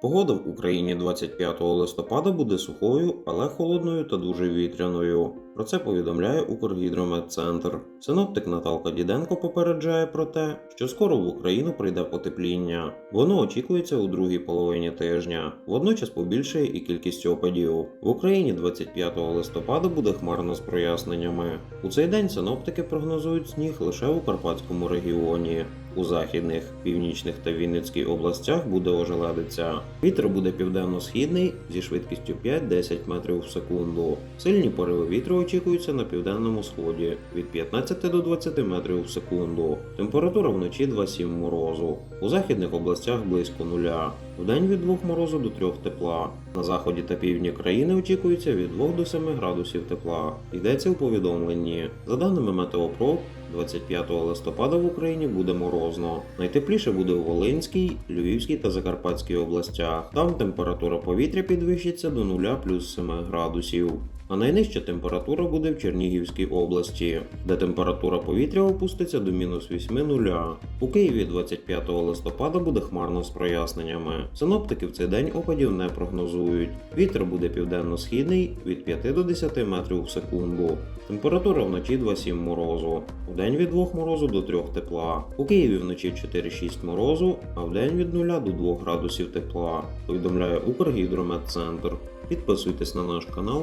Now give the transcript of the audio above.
Погода в Україні 25 листопада буде сухою, але холодною та дуже вітряною. Про це повідомляє Укргідрометцентр. Синоптик Наталка Діденко попереджає про те, що скоро в Україну прийде потепління. Воно очікується у другій половині тижня. Водночас побільшає і кількість опадів. В Україні 25 листопада буде хмарно з проясненнями. У цей день синоптики прогнозують сніг лише у Карпатському регіоні. У західних, північних та Вінницькій областях буде ожеледиця. Вітер буде південно-східний зі швидкістю 5-10 метрів в секунду. Сильні пориви вітру очікуються на південному сході від 15 до 20 метрів в секунду. Температура вночі 2-7 морозу. У західних областях близько нуля. Вдень від 2 морозу до 3 тепла. На заході та півдні країни очікується від 2 до 7 градусів тепла. Йдеться у повідомленні. За даними Метеопрод, 25 листопада в Україні буде морозно. Найтепліше буде у Волинській, Львівській та Закарпатській областях. Там температура повітря підвищиться до 0 плюс 7 градусів. А найнижча температура буде в Чернігівській області, де температура повітря опуститься до мінус 8 нуля. У Києві 25 листопада буде хмарно з проясненнями. Синоптики в цей день опадів не прогнозують. Вітер буде південно-східний від 5 до 10 метрів в секунду. Температура вночі 2-7 морозу. Вдень від 2 морозу до 3 тепла. У Києві вночі 4-6 морозу, а вдень від 0 до 2 градусів тепла. Повідомляє Укргідрометцентр. Підписуйтесь на наш канал,